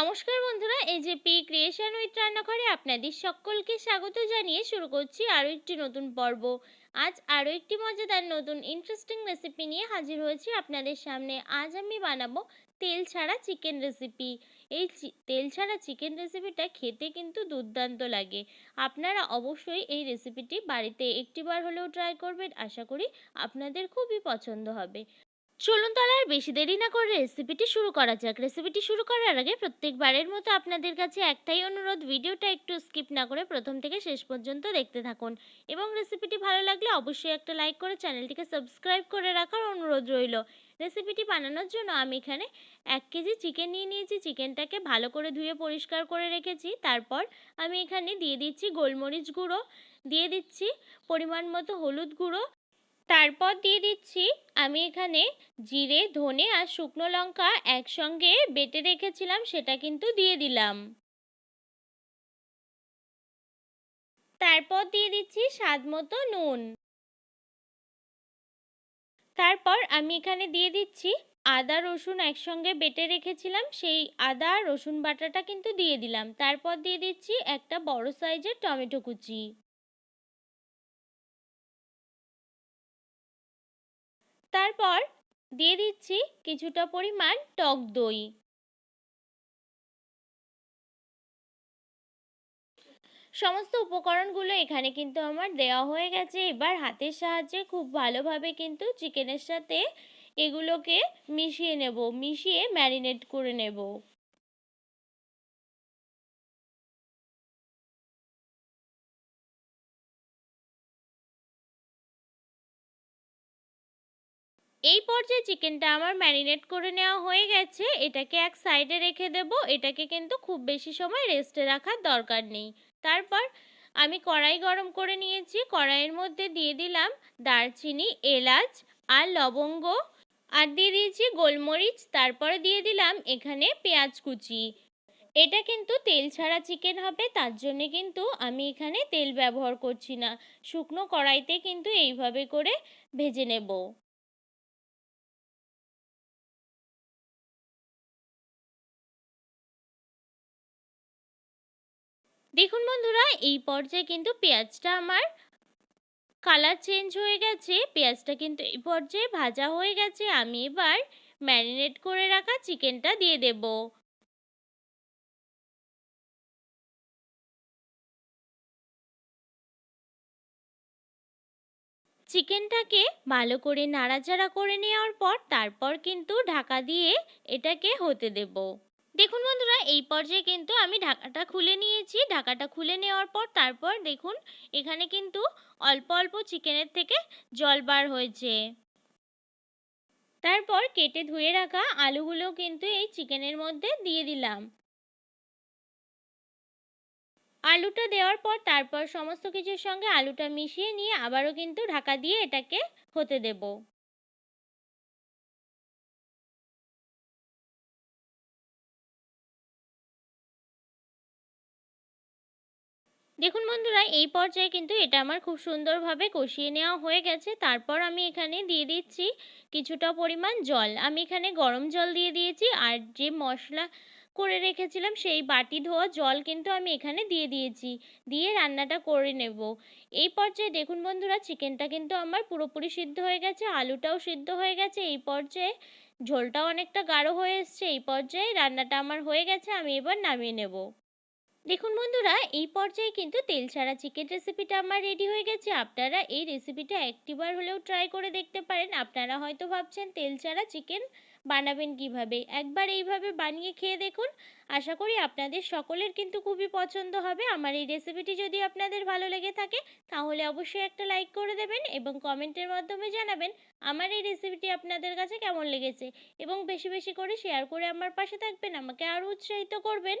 নমস্কার বন্ধুরা AJP creation with রান্নাঘরে আপনাদের সকলকে স্বাগত জানিয়ে শুরু করছি আরও একটি নতুন পর্ব। আজ আরও একটি মজাদার নতুন ইন্টারেস্টিং রেসিপি নিয়ে হাজির হয়েছি আপনাদের সামনে। আজ আমি বানাবো তেল ছাড়া চিকেন রেসিপি এই তেল ছাড়া চিকেন রেসিপিটা খেতে কিন্তু দুর্দান্ত লাগে। আপনারা অবশ্যই এই রেসিপিটি বাড়িতে একটিবার হলেও ট্রাই করবেন, আশা করি আপনাদের খুবই পছন্দ হবে। চলুন তাহলে আর বেশি দেরি না করে রেসিপিটি শুরু করা যাক। রেসিপিটি শুরু করার আগে প্রত্যেকবারের মতো আপনাদের কাছে একটাই অনুরোধ, ভিডিওটা একটু স্কিপ না করে প্রথম থেকে শেষ পর্যন্ত দেখতে থাকুন। এবং রেসিপিটি ভালো লাগলে অবশ্যই একটা লাইক করে চ্যানেলটিকে সাবস্ক্রাইব করে রাখার অনুরোধ রইল। রেসিপিটি বানানোর জন্য আমি এখানে এক কেজি চিকেন নিয়ে নিয়েছি। চিকেনটাকে ভালো করে ধুয়ে পরিষ্কার করে রেখেছি। তারপর আমি এখানে দিয়ে দিচ্ছি গোলমরিচ গুঁড়ো, দিয়ে দিচ্ছি পরিমাণ মতো হলুদ গুঁড়ো। তারপর দিয়ে দিচ্ছি আমি এখানে জিরে, ধনে আর শুকনো লঙ্কা একসঙ্গে বেটে রেখেছিলাম, সেটা কিন্তু দিয়ে দিলাম। তারপর দিয়ে দিচ্ছি স্বাদ মতো নুন। তারপর আমি এখানে দিয়ে দিচ্ছি আদা, রসুন একসঙ্গে বেটে রেখেছিলাম, সেই আদা রসুন বাটাটা কিন্তু দিয়ে দিলাম। তারপর দিয়ে দিচ্ছি একটা বড় সাইজের টমেটো কুচি। তারপর দিয়ে দিচ্ছি কিছুটা পরিমাণ টক দই। সমস্ত উপকরণগুলো এখানে কিন্তু আমার দেওয়া হয়ে গেছে। এবার হাতের সাহায্যে খুব ভালোভাবে কিন্তু চিকেনের সাথে এগুলোকে মিশিয়ে নেব, মিশিয়ে ম্যারিনেট করে নেব। এই পর্যায়ে চিকেনটা আমার ম্যারিনেট করে নেওয়া হয়ে গেছে। এটাকে এক সাইডে রেখে দেব। এটাকে কিন্তু খুব বেশি সময় রেস্টে রাখার দরকার নেই। তারপর আমি কড়াই গরম করে নিয়েছি। কড়াইয়ের মধ্যে দিয়ে দিলাম দারচিনি, এলাচ আর লবঙ্গ। আর দিয়ে দিয়েছি গোলমরিচ। তারপরে দিয়ে দিলাম এখানে পেঁয়াজ কুচি। এটা কিন্তু তেল ছাড়া চিকেন হবে। তার জন্যে কিন্তু আমি এখানে তেল ব্যবহার করছি না। শুকনো কড়াইতে কিন্তু এইভাবে করে ভেজে নেব। দেখুন বন্ধুরা, এই পর্যায়ে কিন্তু পেঁয়াজটা আমার কালার চেঞ্জ হয়ে গেছে। পেঁয়াজটা কিন্তু এই পর্যায়ে ভাজা হয়ে গেছে। আমি এবার ম্যারিনেট করে রাখা চিকেনটা দিয়ে দেব। চিকেনটাকে ভালো করে নাড়াচাড়া করে নেওয়ার পর, তারপর কিন্তু ঢাকা দিয়ে এটাকে হতে দেব। দেখুন বন্ধুরা, এই পর্যায়ে কিন্তু আমি ঢাকাটা খুলে নিয়েছি। ঢাকাটা খুলে নেওয়ার পর তারপর দেখুন, এখানে কিন্তু অল্প অল্প চিকেনের থেকে জল বার হয়েছে। তারপর কেটে ধুয়ে রাখা আলুগুলো কিন্তু এই চিকেনের মধ্যে দিয়ে দিলাম। আলুটা দেওয়ার পর তারপর সমস্ত কিছুর সঙ্গে আলুটা মিশিয়ে নিয়ে আবারও কিন্তু ঢাকা দিয়ে এটাকে হতে দেবো। দেখুন বন্ধুরা, এই পর্যায়ে কিন্তু এটা আমার খুব সুন্দরভাবে কষিয়ে নেওয়া হয়ে গেছে। তারপর আমি এখানে দিয়ে দিচ্ছি কিছুটা পরিমাণ জল। আমি এখানে গরম জল দিয়ে দিয়েছি আর যে মশলা করে রেখেছিলাম সেই বাটি ধোয়া জল কিন্তু আমি এখানে দিয়ে দিয়েছি। দিয়ে রান্নাটা করে নেব। এই পর্যায়ে দেখুন বন্ধুরা, চিকেনটা কিন্তু আমার পুরোপুরি সিদ্ধ হয়ে গেছে, আলুটাও সিদ্ধ হয়ে গেছে। এই পর্যায়ে ঝোলটাও অনেকটা গাঢ় হয়ে এসছে। এই পর্যায়ে রান্নাটা আমার হয়ে গেছে, আমি এবার নামিয়ে নেব। দেখুন বন্ধুরা, এই পর্যায়ে কিন্তু তেল ছাড়া চিকেন রেসিপিটা আমার রেডি হয়ে গেছে। আপনারা এই রেসিপিটা একটিবার হলেও ট্রাই করে দেখতে পারেন। আপনারা হয়তো ভাবছেন তেল ছাড়া চিকেন বানাবেন কীভাবে? একবার এইভাবে বানিয়ে খেয়ে দেখুন। আশা করি আপনাদের সকলের কিন্তু খুবই পছন্দ হবে। আমার এই রেসিপিটি যদি আপনাদের ভালো লেগে থাকে, তাহলে অবশ্যই একটা লাইক করে দেবেন এবং কমেন্টের মাধ্যমে জানাবেন, আমার এই রেসিপিটি আপনাদের কাছে কেমন লেগেছে? এবং বেশি বেশি করে শেয়ার করে আমার পাশে থাকবেন, আমাকে আরও উৎসাহিত করবেন।